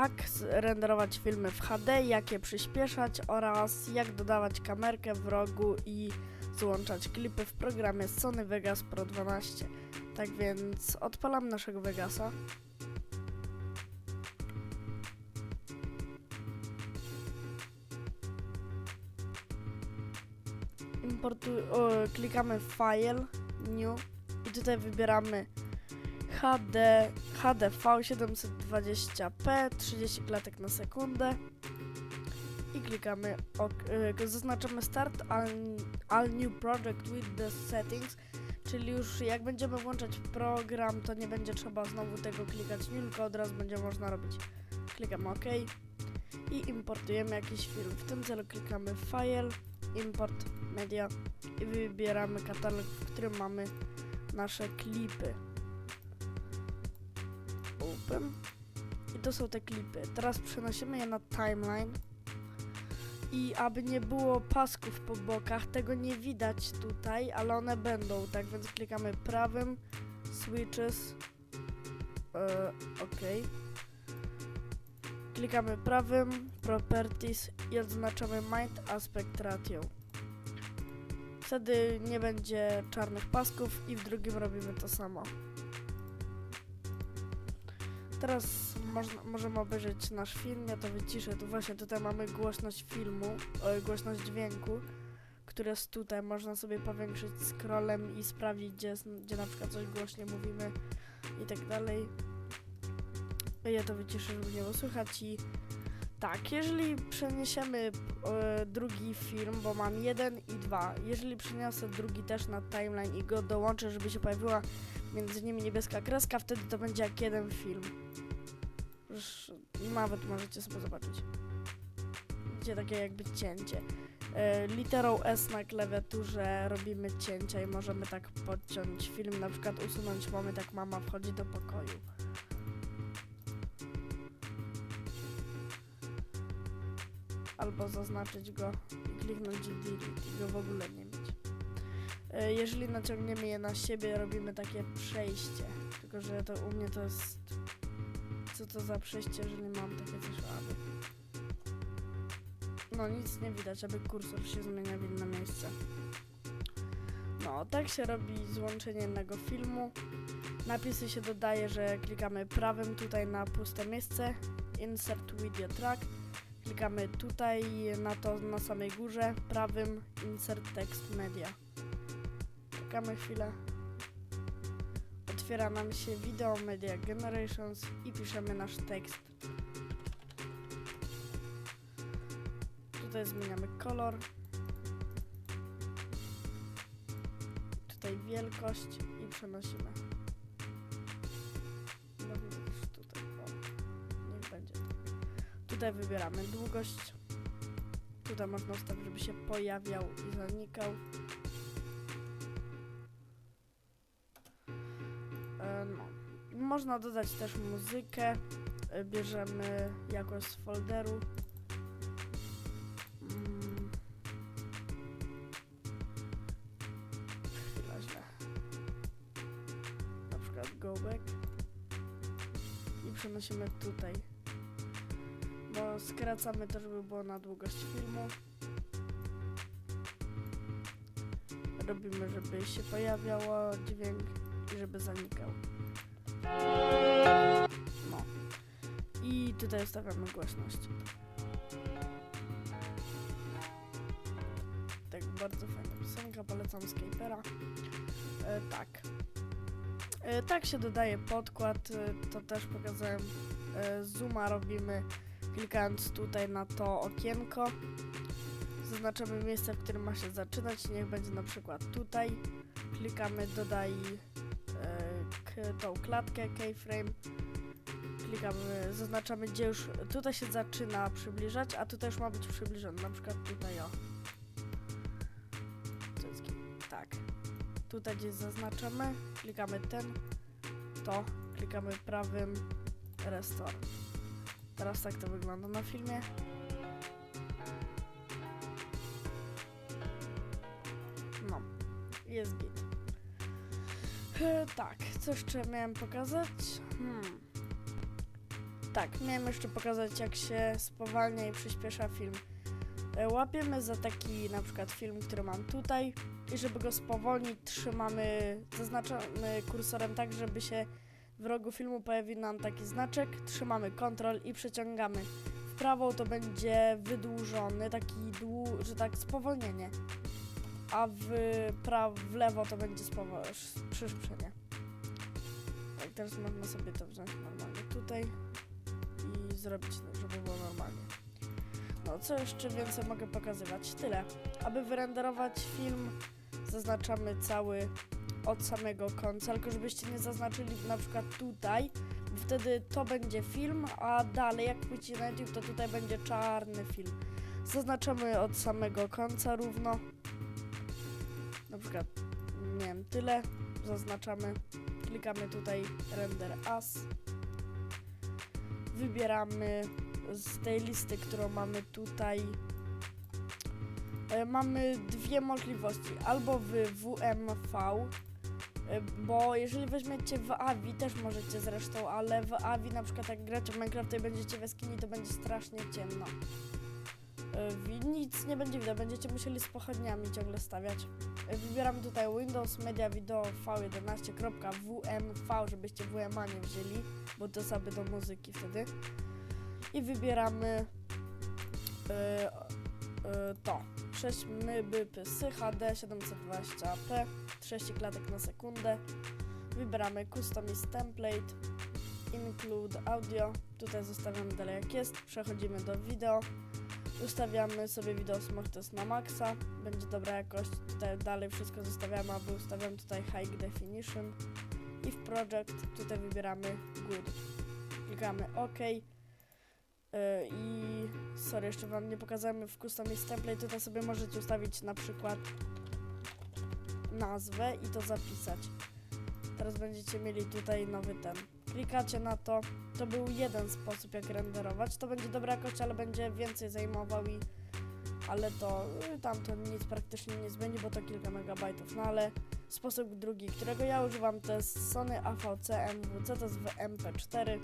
jak renderować filmy w HD, jak je przyspieszać oraz jak dodawać kamerkę w rogu i złączać klipy w programie Sony Vegas Pro 12. Tak więc odpalam naszego Vegasa. Importu o, klikamy File, New i tutaj wybieramy HD, HDV 720p, 30 klatek na sekundę i klikamy OK, y, zaznaczamy Start all, all New Project with the Settings, czyli już jak będziemy włączać program, to nie będzie trzeba znowu tego klikać, tylko od razu będzie można robić. Klikamy OK i importujemy jakiś film. W tym celu klikamy File, Import Media i wybieramy katalog, w którym mamy nasze klipy. Open. I to są te klipy. Teraz przenosimy je na timeline. I aby nie było pasków po bokach, tego nie widać tutaj, ale one będą. Tak więc klikamy prawym, switches, e, ok. Klikamy prawym, properties i odznaczamy mind aspect ratio. Wtedy nie będzie czarnych pasków i w drugim robimy to samo. Teraz można, możemy obejrzeć nasz film, ja to wyciszę. Tu właśnie tutaj mamy głośność filmu, e, głośność dźwięku, który jest tutaj. Można sobie powiększyć scrollem i sprawdzić, gdzie, gdzie na przykład coś głośniej mówimy i tak dalej. Ja to wyciszę, żeby nie było słychać i tak, jeżeli przeniesiemy e, drugi film, bo mam jeden i dwa, jeżeli przeniosę drugi też na timeline i go dołączę, żeby się pojawiła między nimi niebieska kreska, wtedy to będzie jak jeden film. Już nawet możecie sobie zobaczyć. Będzie takie jakby cięcie. E, literą S na klawiaturze robimy cięcia i możemy tak podciąć film, na przykład usunąć moment jak mama wchodzi do pokoju. Albo zaznaczyć go kliknąć delete i go w ogóle nie Jeżeli naciągniemy je na siebie, robimy takie przejście. Tylko, że to u mnie to jest. Co to za przejście, jeżeli mam takie coś aby. No nic nie widać, aby kursor się zmienia w inne miejsce. No, tak się robi złączenie jednego filmu. Napisy się dodaje, że klikamy prawym tutaj na puste miejsce. Insert video track. Klikamy tutaj na to na samej górze. Prawym insert text media. Czekamy chwilę. Otwiera nam się Video Media Generations i piszemy nasz tekst. Tutaj zmieniamy kolor. Tutaj wielkość i przenosimy. No tutaj, będzie tak. Tutaj wybieramy długość. Tutaj można ustawić, żeby się pojawiał i zanikał. Można dodać też muzykę. E, Bierzemy jakoś z folderu. Mm. Źle. Na przykład go back. I przenosimy tutaj. Bo skracamy to, żeby było na długość filmu. Robimy, żeby się pojawiało dźwięk i żeby zanikał. No. I tutaj ustawiamy głośność. Tak, bardzo fajna piosenka, polecam Skapera. E, tak. E, tak się dodaje podkład, e, to też pokazałem. E, zooma robimy klikając tutaj na to okienko. Zaznaczamy miejsce, w którym ma się zaczynać, niech będzie na przykład tutaj. Klikamy dodaj tą klatkę keyframe. Klikamy, zaznaczamy gdzie już, tutaj się zaczyna przybliżać, a tutaj już ma być przybliżony, na przykład tutaj o. Tak. Tutaj gdzieś zaznaczamy, klikamy ten, to, klikamy prawym restore. Teraz tak to wygląda na filmie. No, jest git. E, tak, co jeszcze miałem pokazać? Hmm. tak, miałem jeszcze pokazać jak się spowalnia i przyspiesza film. E, Łapiemy za taki na przykład film, który mam tutaj i żeby go spowolnić trzymamy, zaznaczamy kursorem tak, żeby się w rogu filmu pojawił nam taki znaczek, trzymamy Ctrl i przeciągamy. W prawo to będzie wydłużony, taki dłu, że tak spowolnienie, a w, pra- w lewo to będzie przyspieszenie. Tak, teraz można sobie to wziąć normalnie tutaj i zrobić, no, żeby było normalnie. No, co jeszcze więcej mogę pokazywać? Tyle. Aby wyrenderować film, zaznaczamy cały od samego końca, tylko żebyście nie zaznaczyli na przykład tutaj, bo wtedy to będzie film, a dalej jak pójdziecie na YouTube, to tutaj będzie czarny film. Zaznaczamy od samego końca równo. Na przykład, nie wiem, tyle. Zaznaczamy. Klikamy tutaj render as. Wybieramy z tej listy, którą mamy tutaj. e, Mamy dwie możliwości. Albo w WMV, e, bo jeżeli weźmiecie w AVI, też możecie zresztą, ale w AVI na przykład jak gracie w Minecraft i będziecie w jaskini, to będzie strasznie ciemno. Nic nie będzie widać, będziecie musieli z pochodniami ciągle stawiać. E, Wybieramy tutaj Windows Media Video V11.WMV, żebyście WMA nie wzięli, bo to sobie do muzyki wtedy. I wybieramy e, e, to. 6 mbps HD 720p, 30 klatek na sekundę. Wybieramy Customize Template, Include Audio. Tutaj zostawiamy dalej jak jest. Przechodzimy do wideo. Ustawiamy sobie wideo smart test na maksa. Będzie dobra jakość. Tutaj dalej wszystko zostawiamy, aby ustawiam tutaj High Definition. I w Project tutaj wybieramy Good. Klikamy OK. Yy, I sorry, jeszcze wam nie pokazałem w Customize Template. Tutaj sobie możecie ustawić na przykład nazwę i to zapisać. Teraz będziecie mieli tutaj nowy ten. Klikacie na to. To był jeden sposób jak renderować. To będzie dobra jakość, ale będzie więcej zajmował i ale to y, tamto nic praktycznie nie zmieni, bo to kilka megabajtów. No ale sposób drugi, którego ja używam, to jest Sony AVC MWC, to jest w MP4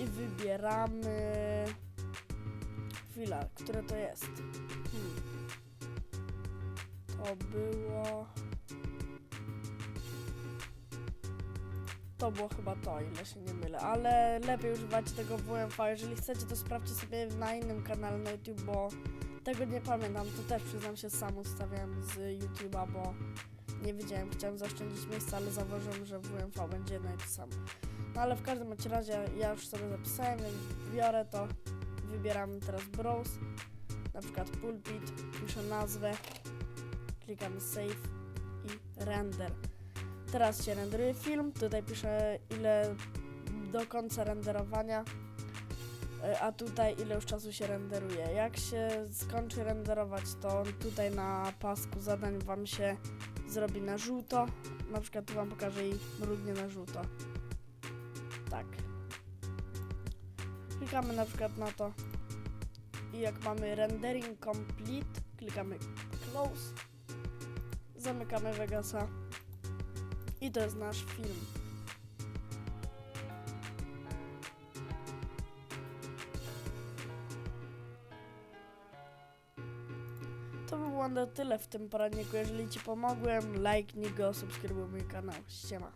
i wybieramy chwila, które to jest. Hmm. To było. To było chyba to, ile się nie mylę, ale lepiej używać tego WMV. Jeżeli chcecie, to sprawdźcie sobie na innym kanale na YouTube, bo tego nie pamiętam. To też przyznam się, sam ustawiałem z YouTube'a, bo nie wiedziałem, chciałem zaoszczędzić miejsca, ale zauważyłem, że WMV będzie jedno i to samo. No ale w każdym razie ja już sobie zapisałem, więc biorę to, wybieram teraz browse, na przykład pulpit, piszę nazwę, klikamy save i render. Teraz się renderuje film, tutaj piszę ile do końca renderowania, e, a tutaj ile już czasu się renderuje. Jak się skończy renderować, to tutaj na pasku zadań Wam się zrobi na żółto, na przykład tu Wam pokażę i mrugnie na żółto. Tak. Klikamy na przykład na to i jak mamy rendering complete, klikamy close, zamykamy Vegasa i to jest nasz film. To by było na tyle w tym poradniku. Jeżeli Ci pomogłem, lajknij go, subskrybuj mój kanał. Siema.